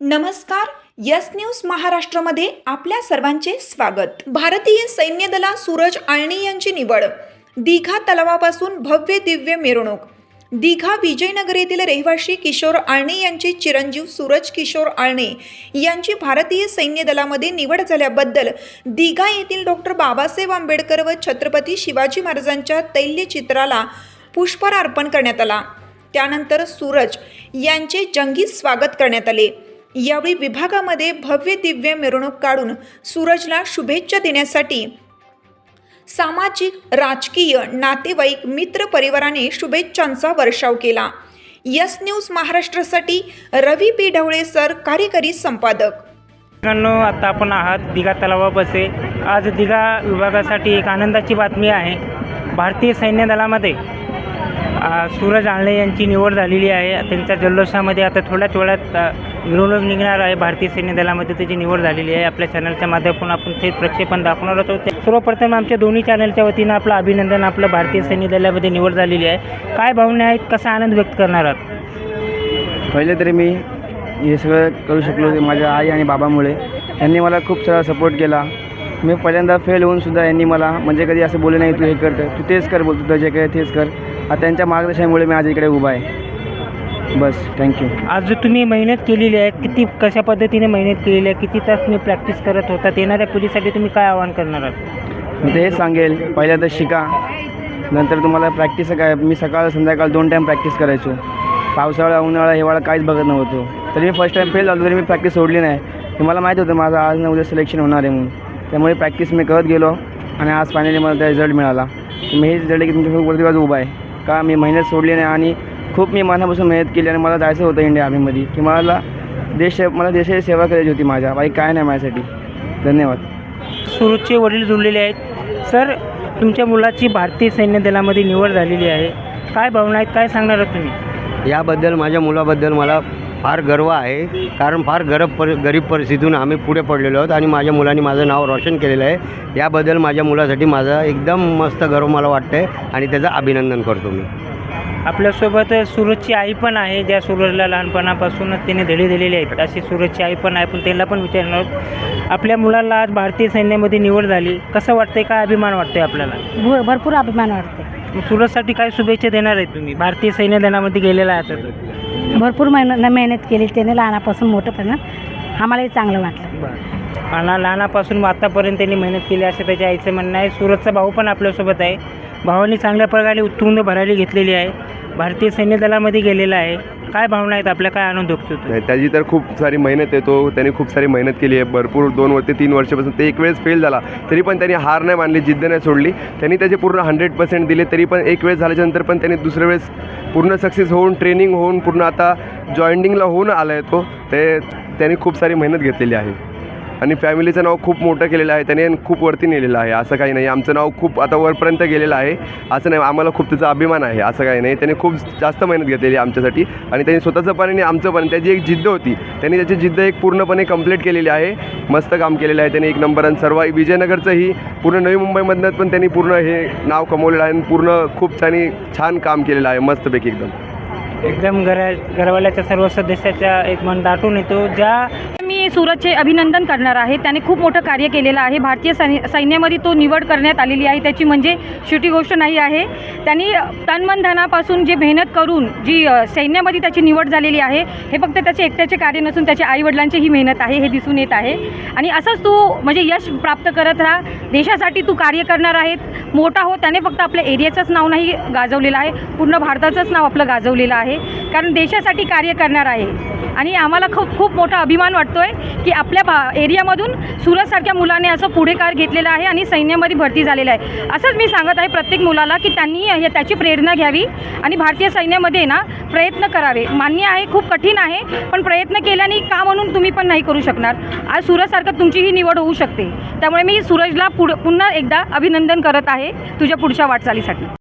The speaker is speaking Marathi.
नमस्कार यस न्यूज महाराष्ट्रामध्ये आपल्या सर्वांचे स्वागत. भारतीय सैन्य दला सूरज आळणी यांची निवड. दिघा तलावापासून भव्य दिव्य मिरवणूक. दिघा विजयनगर येथील रहिवाशी किशोर आळणे यांचे चिरंजीव सूरज किशोर आळणे यांची भारतीय सैन्य दलामध्ये निवड झाल्याबद्दल दिघा येथील डॉक्टर बाबासाहेब आंबेडकर व छत्रपती शिवाजी महाराजांच्या तैल्यचित्राला पुष्पहार अर्पण करण्यात आला. त्यानंतर सूरज यांचे जंगी स्वागत करण्यात आले. यावेळी विभागामध्ये भव्य दिव्य मिरवणूक काढून सूरजला शुभेच्छा देण्यासाठी सामाजिक राजकीय नातेवाईक मित्र परिवाराने शुभेच्छांचा वर्षाव केला. यस न्यूज महाराष्ट्रासाठी रवी पी ढवळे सर कार्यकारी संपादक. मित्रांनो आता आपण आहात दिघा तलावापासे. आज दिघा विभागासाठी एक आनंदाची बातमी आहे. भारतीय सैन्य दलामध्ये सूरज आळणे यांची निवड झालेली आहे. त्यांच्या जल्लोषामध्ये आता थोड्याच वेळात मिरवणूक निघणार आहे. भारतीय सैन्य दलामध्ये त्याची निवड झालेली आहे. आपल्या चॅनलच्या माध्यमातून आपण थेट प्रक्षेपण दाखवणार आहोत. सर्वप्रथम आमच्या दोन्ही चॅनलच्या वतीनं आपलं अभिनंदन. आपलं भारतीय सैन्य दलामध्ये निवड झालेली आहे. काय भावना आहेत? कसा आनंद व्यक्त करणार आहात? पहिले तरी मी हे सगळं करू शकलो ते माझ्या आई आणि बाबामुळे. यांनी मला खूप सारा सपोर्ट केला. मी पहिल्यांदा फेल होऊनसुद्धा यांनी मला म्हणजे कधी असं बोलले नाही तू हे करतं तू तेच कर बोलतो तुझं जे काय तेच कर. आता त्यांच्या मार्गदर्शनामुळे मी आज इकडे उभा आहे. बस थँक्यू आज जो तुम्ही मेहनत केलेली आहे किती कशा पद्धतीने मेहनत केलेली आहे किती तास तुम्ही प्रॅक्टिस करत होता येणाऱ्या पिढीसाठी तुम्ही काय आवाहन करणार आहात? मी तर हेच सांगेल पहिल्यांदा शिका नंतर तुम्हाला प्रॅक्टिस काय मी सकाळ संध्याकाळ दोन टाईम प्रॅक्टिस करायचो. पावसाळा उन्हाळा हिवाळा काहीच बघत नव्हतो. तरी मी फर्स्ट टाईम फेल झालो तरी मी प्रॅक्टिस सोडली नाही. ते मला माहीत होतं माझं आज ना उद्या सिलेक्शन होणार आहे म्हणून. त्यामुळे प्रॅक्टिस मी करत गेलो आणि आज फायनली मला त्या रिझल्ट मिळाला. मी हेच रिझल्ट की तुमच्या वरती बाजू उभा आहे. का मी मेहनत सोडली नाही आणि खूप मी मनापासून मेहनत केली आणि मला जायचं होतं इंडिया आर्मीमध्ये. की मला देश मला देशाची सेवा करायची होती माझ्या. बाई काय नाही माझ्यासाठी. धन्यवाद. सुरतचे वडील जुळलेले आहेत. सर तुमच्या मुलाची भारतीय सैन्य दलामध्ये निवड झालेली आहे. काय भावना आहेत? काय सांगणार आहात तुम्ही? याबद्दल माझ्या मुलाबद्दल मला फार गर्व आहे. कारण फार गरब पर गरीब परिस्थितीतून आम्ही पुढे पडलेलो आहोत आणि माझ्या मुलांनी माझं नाव रोशन केलेलं आहे. याबद्दल माझ्या मुलासाठी माझा एकदम मस्त गर्व मला वाटतं आहे आणि त्याचं अभिनंदन करतो मी. आपल्यासोबत सूरजची आई पण आहे ज्या सूरजला लहानपणापासूनच तिने धडे दिलेले आहेत अशी सूरजची आई पण आहे पण त्यांना पण विचारणार आहोत. आपल्या मुलाला आज भारतीय सैन्यामध्ये निवड झाली. कसं वाटतंय काय अभिमान वाटतंय आपल्याला? भरपूर अभिमान वाटते मग सूरजसाठी काय शुभेच्छा देणार आहेत तुम्ही? भारतीय सैन्य दलामध्ये गेलेला आहे आता तो. भरपूर मेहनत मेहनत केली. त्याने लहानापासून मोठंपणा आम्हालाही चांगलं वाटलं. आणि लहानापासून आतापर्यंत त्यांनी मेहनत केली असं त्याच्या आईचं म्हणणं आहे. सूरजचा भाऊ पण आपल्यासोबत आहे. भावानी चांगल्या प्रकारे उत्तुंग भरारी घेतलेली आहे. भारतीय सैन्य दलामध्ये गेलेला आहे. काय भावना आहेत? आपल्या काय आनंद दुखतो नाही त्याची तर खूप सारी मेहनत आहे तो त्याने खूप सारी मेहनत केली आहे. भरपूर दोन वर्ष ते तीन वर्षापासून ते एक वेळेस फेल झाला. तरी पण त्यांनी हार नाही मानली जिद्द नाही सोडली. त्यांनी त्याचे पूर्ण हंड्रेड पर्सेंट दिले. तरी पण एक वेळेस झाल्याच्यानंतर पण त्यांनी दुसऱ्या वेळेस पूर्ण सक्सेस होऊन ट्रेनिंग होऊन पूर्ण आता जॉईनिंगला होऊन आला आहे तो. ते त्यांनी खूप सारी मेहनत घेतलेली आहे. आणि फॅमिलीचं नाव खूप मोठं केलेलं आहे त्याने खूप वरती नेलेलं आहे. असं काही नाही आमचं नाव खूप आता वरपर्यंत गेलेलं आहे. असं नाही आम्हाला खूप त्याचा अभिमान आहे असं काही नाही. त्याने खूप जास्त मेहनत घेतलेली आमच्यासाठी. आणि त्यांनी स्वतःचं पण आणि आमचं पण त्याची एक जिद्द होती. त्यांनी त्याची जिद्द एक पूर्णपणे कंप्लीट केलेली आहे. मस्त काम केलेलं आहे त्यांनी एक नंबर आणि सर्व विजयनगरचंही पूर्ण नवी मुंबईमधनं पण त्यांनी पूर्ण हे नाव कमवलेलं आहे आणि पूर्ण खूप त्यांनी छान काम केलेलं आहे मस्तपैकी एकदम. एकदम घरा घरवाल्याच्या सर्व सदस्याच्या एक मन दाटून येतो. ज्या मी सूरजचे अभिनंदन करणार आहे. त्याने खूप मोठं कार्य केलेलं आहे. भारतीय सैन्य सैन्यामध्ये तो निवड करण्यात आलेली आहे. त्याची म्हणजे छोटी गोष्ट नाही आहे. त्यांनी तनमनधनापासून जे मेहनत करून जी सैन्यामध्ये त्याची निवड झालेली आहे हे फक्त त्याचे एकट्याचे कार्य नसून त्याच्या आईवडिलांचीही मेहनत आहे हे दिसून येत आहे. आणि असंच तू म्हणजे यश प्राप्त करत राहा. देशासाठी तू कार्य करणार आहेत मोठा हो त्याने फक्त आपल्या एरियाचंच नाव नाही गाजवलेलं आहे. पूर्ण भारताचंच नाव आपलं गाजवलेलं आहे. कारण देशासाठी कार्य करणार आहे. आणि आम्हाला खूप खूप मोठा अभिमान वाटतो आहे की आपल्या भा एरियामधून सुरतसारख्या मुलाने असं पुढेकार घेतलेला आहे आणि सैन्यामध्ये भरती झालेला आहे. असंच मी सांगत आहे प्रत्येक मुलाला की त्यांनी हे त्याची प्रेरणा घ्यावी आणि भारतीय सैन्यामध्ये ना प्रयत्न करावे. मान्य आहे खूप कठीण आहे पण प्रयत्न केल्याने का म्हणून तुम्ही पण नाही करू शकणार? आज सूरजसारखं तुमचीही निवड होऊ शकते. त्यामुळे मी सूरजला पुढ पुन्हा एकदा अभिनंदन करत आहे तुझ्या पुढच्या वाटचालीसाठी.